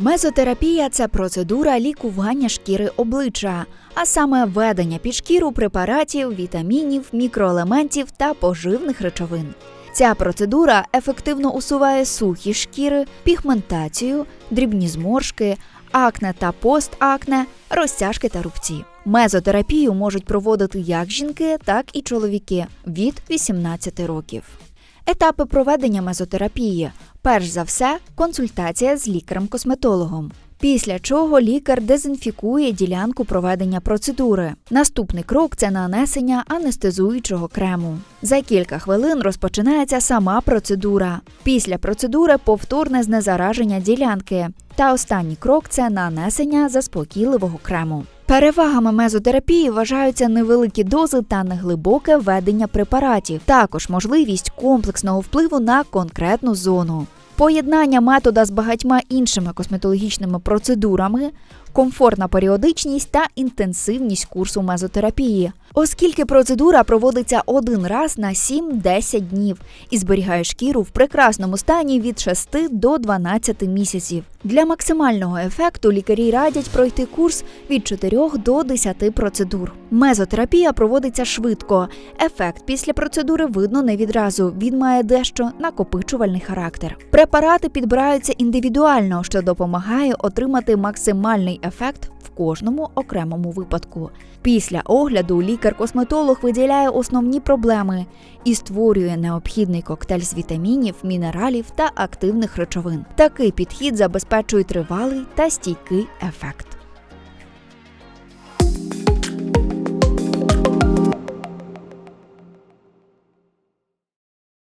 Мезотерапія це процедура лікування шкіри обличчя, а саме введення під шкіру препаратів, вітамінів, мікроелементів та поживних речовин. Ця процедура ефективно усуває сухі шкіри, пігментацію, дрібні зморшки, акне та постакне, розтяжки та рубці. Мезотерапію можуть проводити як жінки, так і чоловіки від 18 років. Етапи проведення мезотерапії. Перш за все, консультація з лікарем-косметологом. Після чого лікар дезінфікує ділянку проведення процедури. Наступний крок це нанесення анестезуючого крему. За кілька хвилин розпочинається сама процедура. Після процедури повторне знезараження ділянки. Та останній крок це нанесення заспокійливого крему. Перевагами мезотерапії вважаються невеликі дози та неглибоке введення препаратів, також можливість комплексного впливу на конкретну зону. Поєднання метода з багатьма іншими косметологічними процедурами, комфортна періодичність та інтенсивність курсу мезотерапії, оскільки процедура проводиться один раз на 7-10 днів і зберігає шкіру в прекрасному стані від 6 до 12 місяців. Для максимального ефекту лікарі радять пройти курс від 4 до 10 процедур. Мезотерапія проводиться швидко. Ефект після процедури видно не відразу. Він має дещо накопичувальний характер. Препарати підбираються індивідуально, що допомагає отримати максимальний ефект в кожному окремому випадку. Після огляду лікар-косметолог виділяє основні проблеми і створює необхідний коктейль з вітамінів, мінералів та активних речовин. Такий підхід забезпечує тривалий та стійкий ефект.